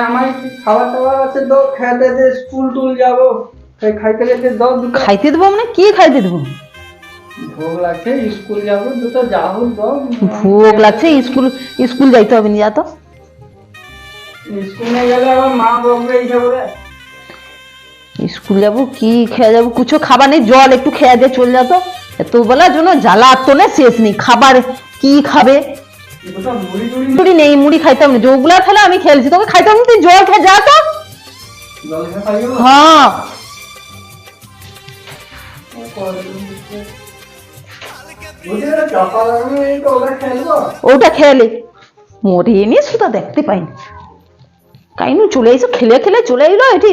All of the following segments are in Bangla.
আমার খাবার টাবার আছে তো খেতে দে স্কুল টুল যাব। তাই খাইতে যেতে দাও দুটো। খাইতে দেবো মানে কি খাইতে দেবো? ভোগ লাগছে স্কুল যাব দুটো যা দাও ভোগ লাগছে স্কুল স্কুল যাইতে হবে না তো। স্কুল নিয়ে গেলে আবার মা বকবে এই করে স্কুল যাব কি খেয়ে যাব? কিছু খাবার নেই জল একটু খেয়ে দিয়ে চলে যাতো এত বেলার জন্য জ্বালা তো না শেষ নেই। খাবার কি খাবে? মুড়ি নেই, মুড়ি খাইতাম না। যেগুলা খেলে আমি খেলছি। তোকে খাইতাম তুই জল খেয়ে যা তো। হ্যাঁ। ওটা খেলে। মরিয়ে নিয়ে সুতা দেখতে পাইনি কাইনু চলে এসো, খেলে খেলে চলে এলো এটি।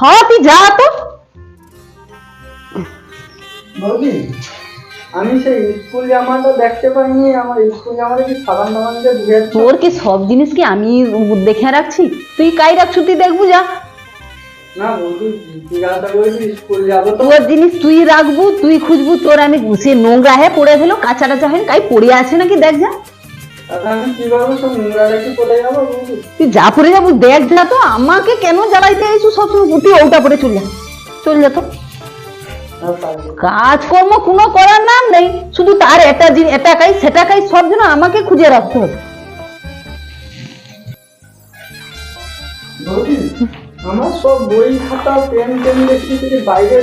হ্যাঁ তুই যা তো। আমি সেই স্কুল জামাটা দেখতে পাইনি আমার স্কুল জামাটা কি সাবান টাবান দিয়ে তোর কি সব জিনিস কি আমি দেখে রাখছি? তুই কাই রাখছু তুই দেখবু যা। না করেছি স্কুল যাব তোর জিনিস তুই রাখবু তুই খুঁজবু তোর আমি সে নোংরা হয়ে পড়ে দিল কাঁচা টাচা হয়ে কাই পড়ে আছে নাকি দেখ যা। বৌদি তুই যা পড়ে যাব দেখ যা তো আমাকে কেন জ্বালাইতে এসু সবসময় তুই ওটা পরে চল যা চল যা তো। কাজকর্ম কোনো করার নাম নেই। শুধু তার এটা জিনিস এটা খাই সেটা খাই সব যেন আমাকে খুঁজে রাখতে হবে। আমার সব বই খাতা পেন টেন দেখছি থেকে বাইরে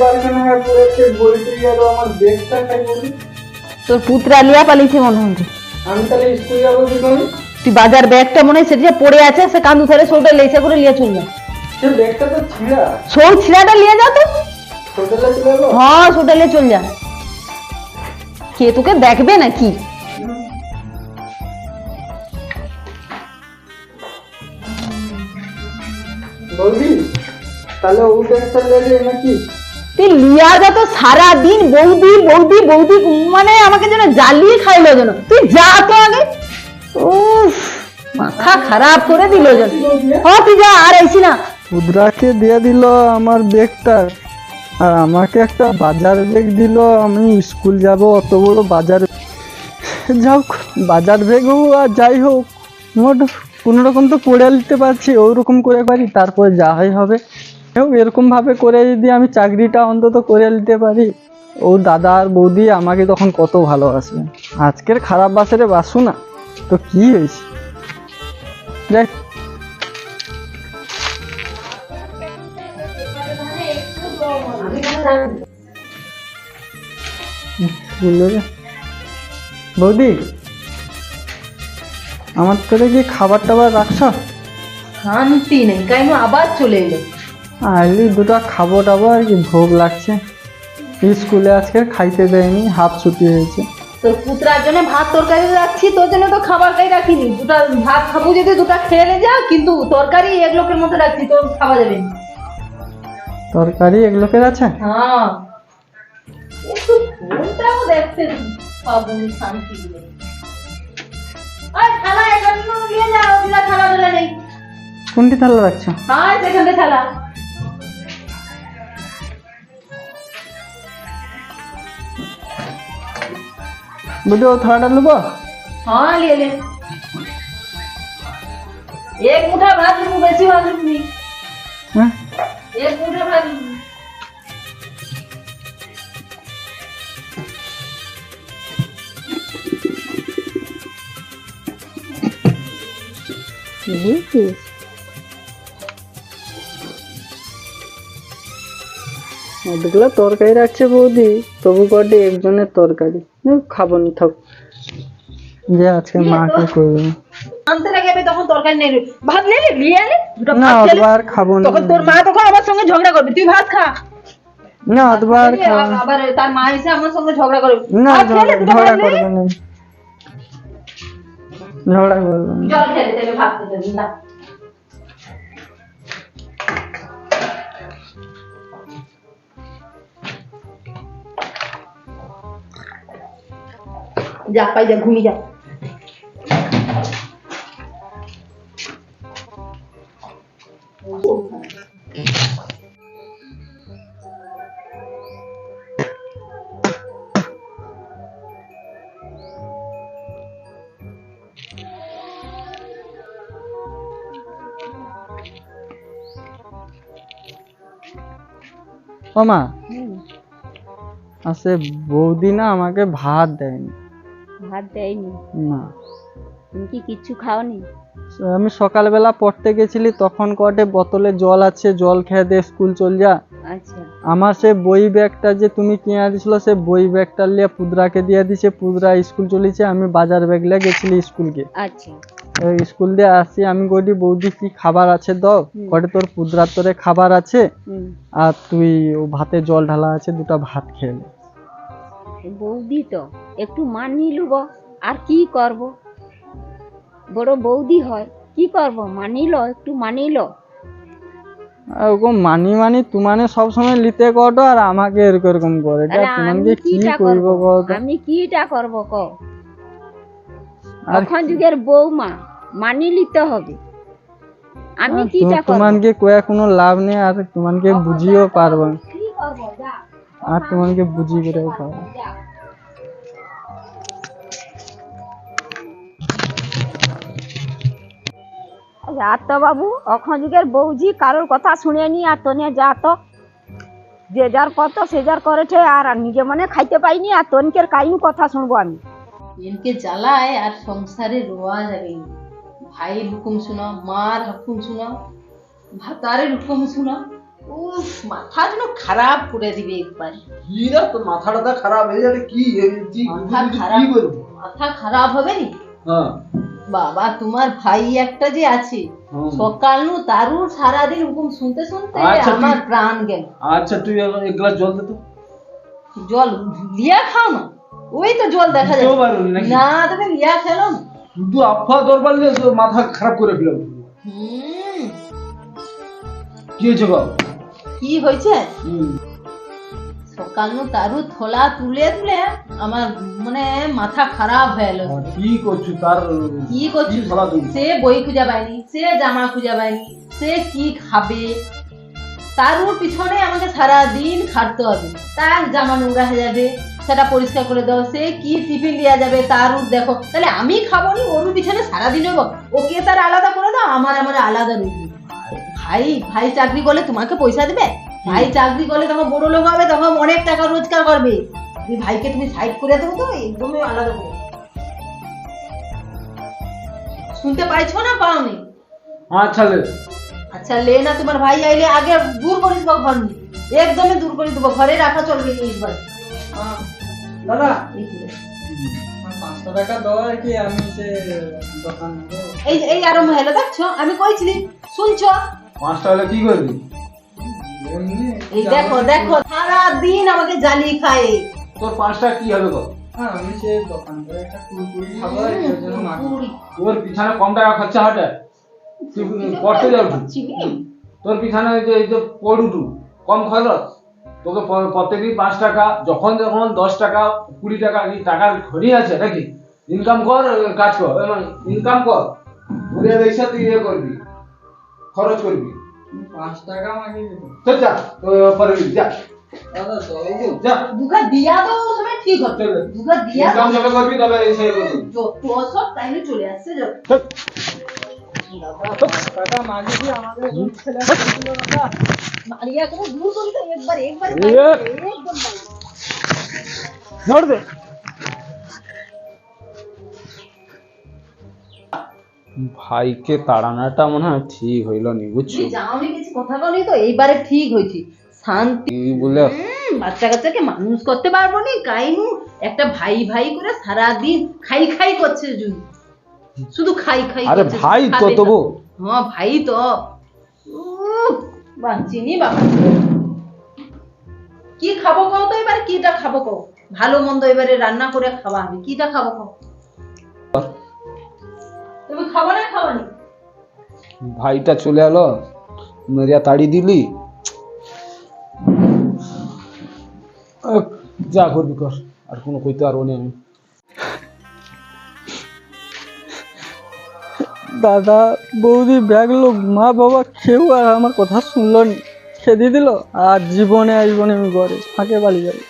হয়ে পড়েছে বই টই আমার ব্যাগটা খাই বৌদি। তোর পুত্রা লিয়া পালিয়েছে মনে হচ্ছে। আমি তাহলে স্কুল যাব কি করে? তুই বাজার ব্যাগটা মনে হয় সেটা পড়ে আছে সে কান্দু ফেলে সৌটা লেসে করে লিয়ে চল যা। ব্যাগটা তো ছিঁড়া। সৌ ছিলাটা লিয়ে যা তো। হ্যাঁ সৌটা লিয়ে চল যা কে তোকে দেখবে নাকি? বৌদি তাহলে ও ব্যাগটা লেগে নাকি? তুই লিয়া যা তো সারাদিন বৌদি বৌদি বৌদি মানে আমাকে যেন জ্বালিয়ে খাইলো যেন। তুই যা তো আগে। উফ মাথা খারাপ করে দিল যেন। হ্যাঁ তুই যা আর আইসি না। উদ্রাকে দিয়ে দিল আমার ব্যাগটা। আর আমাকে একটা বাজার ব্যাগ দিল, আমি স্কুল যাব, অত বড় বাজার। যাক, বাজার ব্যাগ হোক আর যাই হোক, মোট কোনো রকম তো করে নিতে পারছি ওই রকম করে পারি, তারপরে যা হয় হবে হোক এরকম ভাবে করে যদি আমি চাকরিটা অন্তত করে নিতে পারি, ও দাদা আর বৌদি আমাকে তখন কত ভালোবাসবে। আজকের খারাপ বাসারে বাসু না, তো কি হয়েছে? দেখ বৌদি আমার তোরে কি খাবার টাবার রাখছ? শান্তি নেই কেন আবার চলে এলো? আইলি দুটো খাব টাবো আর কি ভোগ লাগছে। স্কুলে আজকে খাইতে দেয়নি হাফ ছুটি হয়েছে। তোর পুত্রার জন্য ভাত তরকারি রাখছি তোর জন্য তো খাবার খাই রাখিনি। দুটা ভাত খাব যদি দুটা খেয়ে যা কিন্তু তরকারি এক লোকের মতো রাখছি তোর খাওয়া যাবে না। তরকারি এগুলো কে আছে? হ্যাঁ। কোনটাও দেখতে পাবো শান্তি আর থালা এখানে নিয়ে যাও বিলা থালা গুলো নেই। কোনটি থালা রাখছো? হ্যাঁ সেখানে থালাটা নেব এক মুঠা ভাত বেশি ভাত হ্যাঁ? তরকারি রাখছে বৌদি তবু কটে একজনের তরকারি। খাব না থাক। যে আজকে মাকে করবে? আনতে তখন তরকারি নেই। ভাত নিয়ে আলে? দুটো ভাত খেলে? অতবার খাব না। তখন তোর মা তখন আমার সঙ্গে ঝগড়া করবে। তুই ভাত খা। না অতবার আবার তার মা এসে আমার সঙ্গে ঝগড়া করবে। না ঝগড়া করবে না। ঝগড়া করবে না। জল খেলে তেলে ভাত খেতে না যা পাই যা ঘুমিয়ে যা। ও মা হুম, আসে বৌদি না আমাকে ভাত দেয়নি। ভাত দেয়নি? না। তুমি কি কিচ্ছু খাওনি? আমি সকালবেলা পড়তে গেছিলি তখন কটে বোতলে জল আছে জল খেয়ে দে স্কুল চল যা। আচ্ছা। আমার সে বই ব্যাগটা যে তুমি কিনে দিছিল সে বই ব্যাগটা নিয়ে পুদরাকে দিয়ে দিছে পুদরা স্কুল চলেছে আমি বাজার ব্যাগ লিয়ে গেছিলি স্কুলকে। আচ্ছা। স্কুল দিয়ে আসি আমি কইটি বৌদি কি খাবার আছে দাও। কটে তোর পুদরার তোরে খাবার আছে? আর তুই ও ভাতে জল ঢালা আছে দুটো ভাত খেয়ে নে। বৌদি তো একটু মানিয়ে লুব আর কি করব? বড় বৌদি হয় কি করব? মানিল একটু মানিল? ওরকম মানি মানি তুমানে সবসময় লিতে কটো আর আমাকে এরকম এরকম করে। এটা তোমাকে কি করব? আমি কিটা করব ক আর এখন যুগের বৌমা। মানি নিতে হবে। আমি কিটা করব? তোমাকে কয়ে কোনো লাভ নেই আর তোমাকে বুঝিও পারব। কি আর তোমাকে বুঝি করে পারব। যা তো বাবু অখন যুগের বৌজি কারোর কথা শুনে নি আর তোনে যা তো যে যার কত সে যার করেছে আর নিজে মনে খাইতে পাইনি আর তনকের কাইন কথা শুনব আমি। এনকে জ্বালায় আর সংসারে রোয়া যাবে না। ভাইয়ের হুকুম শোনা মার হুকুম শোনা ভাতারের হুকুম শোনা। উফ মাথা যেন খারাপ করে দিবে একবার। কি রে তোর মাথা খারাপ হয়ে যাবে কি? মাথা খারাপ। মাথা খারাপ হবে নি? হ্যাঁ। বাবা তোমার ভাই একটা যে আছে সকাল নু তারু সারাদিন হুকুম শুনতে শুনতে আচ্ছা, আমার প্রাণ গেল। আচ্ছা তুই এক গ্লাস জল দে তো। জল লিয়া খাও না। ওই তো জল দেখা যায় না তুমি লিয়া খেলো না। শুধু আফা দরবার নিয়ে মাথা খারাপ করে ফেলাম কি হয়েছে বাবা কি হয়েছে? হুম। সকাল নু তারু থলা তুলে তুলে আমার মানে মাথা খারাপ হয়ে গেল। কি করছ? তার কি করছ? সে বই খুঁজে পায়নি সে জামা খুঁজে পায়নি সে কি খাবে? তারুর পিছনে আমাকে সারা দিন খাটতে হবে। তার জামা নোংরা হয়ে যাবে। সেটা পরিষ্কার করে দাও সে কি টিফিন দেওয়া যাবে তার ওর দেখো। তাহলে আমি খাব নি ওর পিছনে সারাদিন হব ওকে তার আলাদা করে দাও আমার আমার আলাদা রইল ভাই ভাই চাকরি করলে তোমাকে পয়সা দেবে? ভাই চাকরি করলে তখন বড় লোক হবে তখন অনেক টাকা রোজগার করবে। তুমি ভাইকে তুমি সাইড করে দেবো তো একদমই আলাদা করে। শুনতে পাইছো না পাওনি আচ্ছা লে। আচ্ছা লে না তোমার ভাই আইলে আগে দূর করে দেবো ঘর নিয়ে একদমই দূর করে দেবো ঘরে রাখা চলবে না এইবার দাদা? পাঁচশো টাকা কি আমি দোকান এই যে- এই আরম্ভ হলো দেখছ? আমি কইছিলি শুনছো? পাঁচটা হলে কি করবি? এই দেখো দেখো সারা দিন আমাকে জ্বালিয়ে খায়। তোর পাঁচটা কি হবে গো হ্যাঁ আমি সে দোকান করে একটা খাব। তোর পিছনে কম টাকা খরচা হটে? তুই পড়তে যাবি? তোর পিছনে যে পড়ুটু কম খরচ? তোকে প্রত্যেকদিন পাঁচ টাকা যখন যখন দশ টাকা কুড়ি টাকা এই টাকার ঘড়ি আছে নাকি? ইনকাম কর কাজ কর এবং ইনকাম কর। ঘুরে দেখছে তুই ইয়ে করবি খরচ করবি। পাঁচ টাকা মাগি দিত চল যা তো পারবি যা। দাদা দেবো যা। দুগা দিয়া তো সময় ঠিক হতো দুগা দিয়া ইনকাম যবে করবি তবে এই সেই করবি। যত সব টাইমে চলে আসছে যত চল। টাকা মাগি আমাদের দে। ভাইকে তাড়ানোটা মনে হয় ঠিক হইল নি বুঝছ? যাওনি কিছু কথা বলি তো এইবারে ঠিক হয়েছে। শান্তি। বলে? বাচ্চা কাচ্চাকে মানুষ করতে পারব নি কাইনু একটা ভাই ভাই করে সারা দিন খাই খাই করছে শুধু। খাই খাই আরে ভাই তো তবু। হ্যাঁ ভাই তো। বাঁচিনি বাবা কি খাব কও তো এবারে? কিটা খাব কও? ভালো মন্দ এবারে রান্না করে খাওয়া আমি কিটা খাব কও? তুমি খাব না খাব না ভাইটা চলে এলো, মেরিয়া তাড়ি দিলি। যা করবি কর, আর কোনো কইতে পারব না আমি। দাদা, বৌদি ব্যাগ লোক, মা বাবা কেউ আর আমার কথা শুনল নি। খেদি দিল আর জীবনে জীবনে আমি ঘরে, ফাঁকে বালি যাবে।